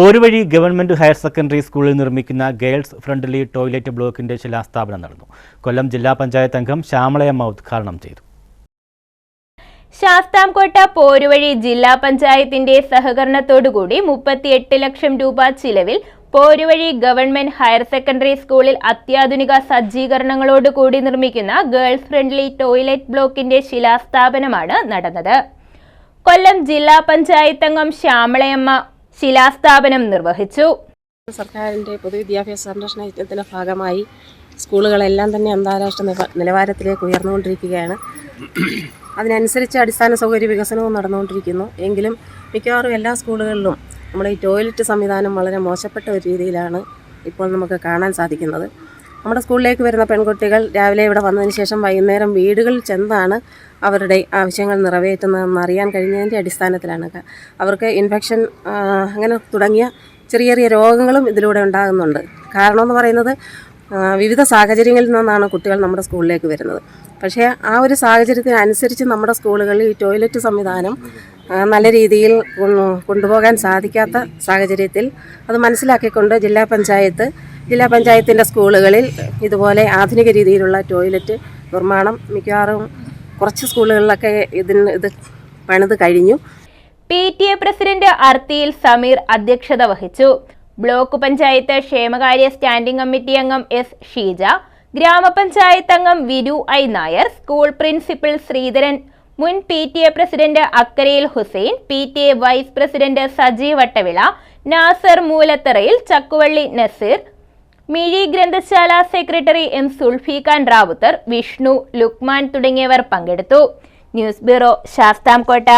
Poruvazhi government higher secondary സ്കൂളിൽ നിർമ്മിക്കുന്ന girls friendly toilet ബ്ലോക്കിന്റെ ശിലാസ്ഥാപനം നടന്നു. കൊല്ലം ജില്ലാ പഞ്ചായത്ത് അംഗം ശ്യാമളയമ്മ ഉദ്ഘാടനം ചെയ്തു. ശാസ്താംകോട്ട പോരുവഴി ജില്ലാ പഞ്ചായത്തിന്റെ സഹകരണത്തോടുകൂടി മുപ്പത്തിയെട്ട് ലക്ഷം രൂപ ചിലവിൽ പോരുവഴി ഗവൺമെന്റ് ഹയർ സെക്കൻഡറി സ്കൂളിൽ അത്യാധുനിക സജ്ജീകരണങ്ങളോടുകൂടി നിർമ്മിക്കുന്ന ഗേൾസ് ഫ്രണ്ട്ലി ടോയ്ലറ്റ് ബ്ലോക്കിന്റെ ശിലാസ്ഥാപനമാണ് നടന്നത്. കൊല്ലം ജില്ലാ പഞ്ചായത്ത് അംഗം ശ്യാമളയമ്മ ശിലാസ്ഥാപനം നിർവഹിച്ചു. സർക്കാരിന്റെ പൊതുവിദ്യാഭ്യാസ സംരക്ഷണ യജ്ഞത്തിന്റെ ഭാഗമായി സ്കൂളുകളെല്ലാം തന്നെ അന്താരാഷ്ട്ര നില- നിലവാരത്തിലേക്ക് ഉയർന്നുകൊണ്ടിരിക്കുകയാണ്. അതിനനുസരിച്ച് അടിസ്ഥാന സൗകര്യ വികസനവും നടന്നുകൊണ്ടിരിക്കുന്നു. എങ്കിലും മിക്കവാറും എല്ലാ സ്കൂളുകളിലും നമ്മുടെ ഈ ടോയ്ലറ്റ് സംവിധാനം വളരെ മോശപ്പെട്ട ഒരു രീതിയിലാണ് ഇപ്പോൾ നമുക്ക് കാണാൻ സാധിക്കുന്നത്. നമ്മുടെ സ്കൂളിലേക്ക് വരുന്ന പെൺകുട്ടികൾ രാവിലെ ഇവിടെ വന്നതിന് ശേഷം വൈകുന്നേരം വീടുകളിൽ ചെന്നാണ് അവരുടെ ആവശ്യങ്ങൾ നിറവേറ്റുന്നതെന്ന് അറിയാൻ കഴിഞ്ഞതിന്റെ അടിസ്ഥാനത്തിലാണ്. അവർക്ക് ഇൻഫെക്ഷൻ അങ്ങനെ തുടങ്ങിയ ചെറിയ ചെറിയ രോഗങ്ങളും ഇതിലൂടെ ഉണ്ടാകുന്നുണ്ട്. കാരണമെന്ന് പറയുന്നത് വിവിധ സാഹചര്യങ്ങളിൽ നിന്നാണ് കുട്ടികൾ നമ്മുടെ സ്കൂളിലേക്ക് വരുന്നത്. പക്ഷേ ആ ഒരു സാഹചര്യത്തിനനുസരിച്ച് നമ്മുടെ സ്കൂളുകളിൽ ഈ ടോയ്ലറ്റ് സംവിധാനം നല്ല രീതിയിൽ കൊണ്ടുപോകാൻ സാധിക്കാത്ത സാഹചര്യത്തിൽ അത് മനസ്സിലാക്കിക്കൊണ്ട് ജില്ലാ പഞ്ചായത്ത് ജില്ലാ പഞ്ചായത്തിന്റെ സ്കൂളുകളിൽ ഇതുപോലെ ആധുനിക രീതിയിലുള്ള ടോയ്ലറ്റ് നിർമ്മാണം മിക്കവാറും കുറച്ച് സ്കൂളുകളിലൊക്കെ ഇതിന് ഇത് പണിത് കഴിഞ്ഞു. പി ടി എ പ്രസിഡന്റ് അർത്തിയിൽ സമീർ അധ്യക്ഷത വഹിച്ചു. ബ്ലോക്ക് പഞ്ചായത്ത് ക്ഷേമകാര്യ സ്റ്റാൻഡിംഗ് കമ്മിറ്റി അംഗം എസ് ഷീജ ഗ്രാമപഞ്ചായത്ത് അംഗം Viru I Nair school principal Sreedharan മുൻ P T A president അക്കരയിൽ Hussain P T A vice president Sajeev Vattavila Nasar മൂലത്തറയിൽ Chakkuvally Naseer Mizhi ഗ്രന്ഥശാല സെക്രട്ടറി എം സുൽഫീഖാൻ റാവുത്തർ വിഷ്ണു ലുക്മാൻ തുടങ്ങിയവർ പങ്കെടുത്തു. News bureau Sasthamkotta.